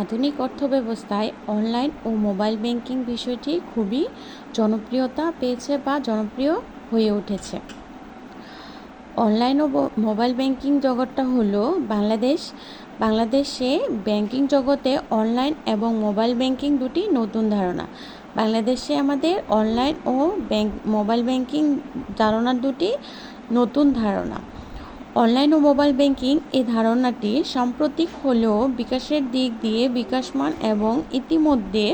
আধুনিক অর্থব্যবস্থায় অনলাইন ও মোবাইল ব্যাংকিং বিষয়টি খুবই জনপ্রিয়তা পেয়েছে বা জনপ্রিয় হয়ে উঠেছে। অনলাইন ও মোবাইল ব্যাংকিং জগৎটা হলো বাংলাদেশ। বাংলাদেশে ব্যাংকিং জগতে অনলাইন এবং মোবাইল ব্যাংকিং দুটি নতুন ধারণা। বাংলাদেশে আমাদের অনলাইন ও ব্যাংক, মোবাইল ব্যাংকিং ধারণা দুটি নতুন ধারণা। অনলাইন ও মোবাইল ব্যাংকিং এই ধারণাটি সাম্প্রতিক হলেও বিকাশের দিক দিয়ে বিকাশমান এবং ইতিমধ্যে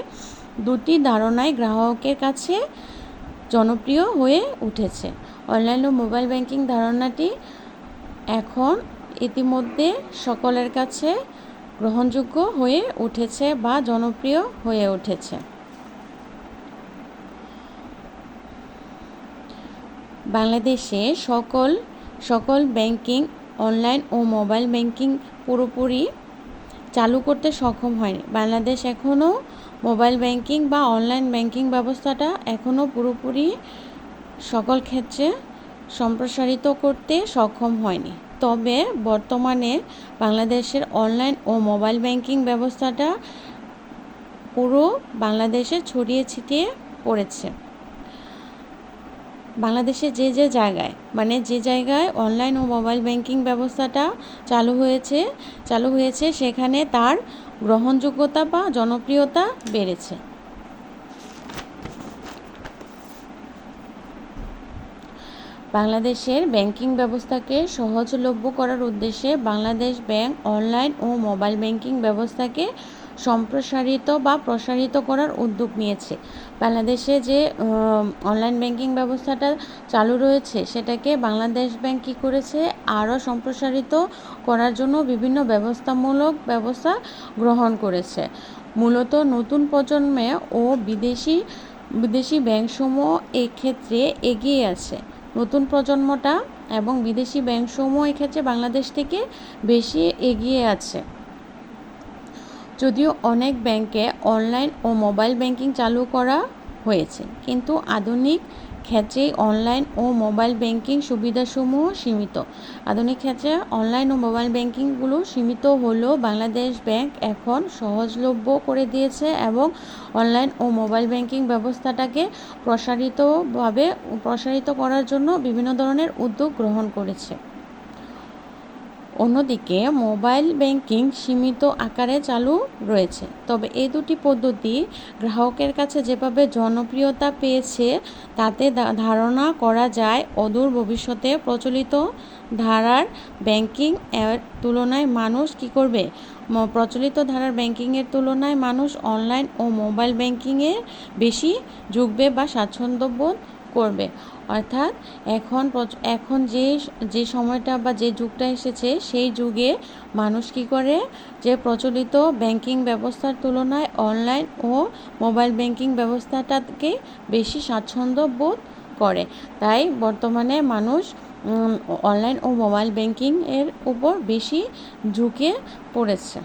দুটি ধারণায় গ্রাহকের কাছে জনপ্রিয় হয়ে উঠেছে। অনলাইন ও মোবাইল ব্যাংকিং ধারণাটি এখন ইতিমধ্যে সকলের কাছে গ্রহণযোগ্য হয়ে উঠেছে বা জনপ্রিয় হয়ে উঠেছে। বাংলাদেশে সকল সকল ব্যাংকিং অনলাইন ও মোবাইল ব্যাংকিং পুরোপুরি চালু করতে সক্ষম হয়নি। বাংলাদেশ এখনও মোবাইল ব্যাংকিং বা অনলাইন ব্যাংকিং ব্যবস্থাটা এখনও পুরোপুরি সকল ক্ষেত্রে সম্প্রসারিত করতে সক্ষম হয়নি। তবে বর্তমানে বাংলাদেশের অনলাইন ও মোবাইল ব্যাংকিং ব্যবস্থাটা পুরো বাংলাদেশে ছড়িয়ে ছিটিয়ে পড়েছে। বাংলাদেশে যে যে জায়গায় মানে যে জায়গায় অনলাইন ও মোবাইল ব্যাংকিং ব্যবস্থাটা চালু হয়েছে চালু হয়েছে সেখানে তার গ্রহণযোগ্যতা বা জনপ্রিয়তা বেড়েছে। বাংলাদেশের ব্যাংকিং ব্যবস্থাকে সহজলভ্য করার উদ্দেশ্যে বাংলাদেশ ব্যাংক অনলাইন ও মোবাইল ব্যাংকিং ব্যবস্থাকে সম্প্রসারিত বা প্রসারিত করার উদ্যোগ নিয়েছে। বাংলাদেশে যে অনলাইন ব্যাংকিং ব্যবস্থাটা চালু রয়েছে, সেটাকে বাংলাদেশ ব্যাংক কী করেছে? আরও সম্প্রসারিত করার জন্য বিভিন্ন ব্যবস্থামূলক ব্যবস্থা গ্রহণ করেছে। মূলত নতুন প্রজন্মে ও বিদেশি বিদেশি ব্যাংকসমূহ এক্ষেত্রে এগিয়ে আছে। নতুন প্রজন্মটা এবং বিদেশি ব্যাংকসমূহ এক্ষেত্রে বাংলাদেশ থেকে বেশি এগিয়ে আছে। যদিও অনেক ব্যাংকে অনলাইন ও মোবাইল ব্যাংকিং চালু করা হয়েছে, কিন্তু আধুনিক ক্ষেত্রে অনলাইন ও মোবাইল ব্যাংকিং সুবিধাসমূহ সীমিত। আধুনিক ক্ষেত্রে অনলাইন ও মোবাইল ব্যাংকিংগুলো সীমিত হলেও বাংলাদেশ ব্যাংক এখন সহজলভ্য করে দিয়েছে এবং অনলাইন ও মোবাইল ব্যাংকিং ব্যবস্থাটাকে প্রসারিতভাবে, প্রসারিত করার জন্য বিভিন্ন ধরনের উদ্যোগ গ্রহণ করেছে। অন্যদিকে মোবাইল ব্যাংকিং সীমিত আকারে চালু রয়েছে। তবে এই দুটি পদ্ধতি গ্রাহকের কাছে যেভাবে জনপ্রিয়তা পেয়েছে, তাতে ধারণা করা যায় অদূর ভবিষ্যতে প্রচলিত ধারার ব্যাংকিং এর তুলনায় মানুষ কি করবে। প্রচলিত ধারার ব্যাংকিংয়ের তুলনায় মানুষ অনলাইন ও মোবাইল ব্যাংকিংয়ে বেশি ঝুঁকবে বা স্বাচ্ছন্দ্যবোধ করবে। অর্থাৎ এখন এখন যে যে সময়টা বা যে যুগটা এসেছে, সেই যুগে মানুষ কী করে? যে প্রচলিত ব্যাংকিং ব্যবস্থার তুলনায় অনলাইন ও মোবাইল ব্যাংকিং ব্যবস্থাটাকে বেশি স্বাচ্ছন্দ্য বোধ করে। তাই বর্তমানে মানুষ অনলাইন ও মোবাইল ব্যাংকিং এর উপর বেশি ঝুঁকে পড়েছে।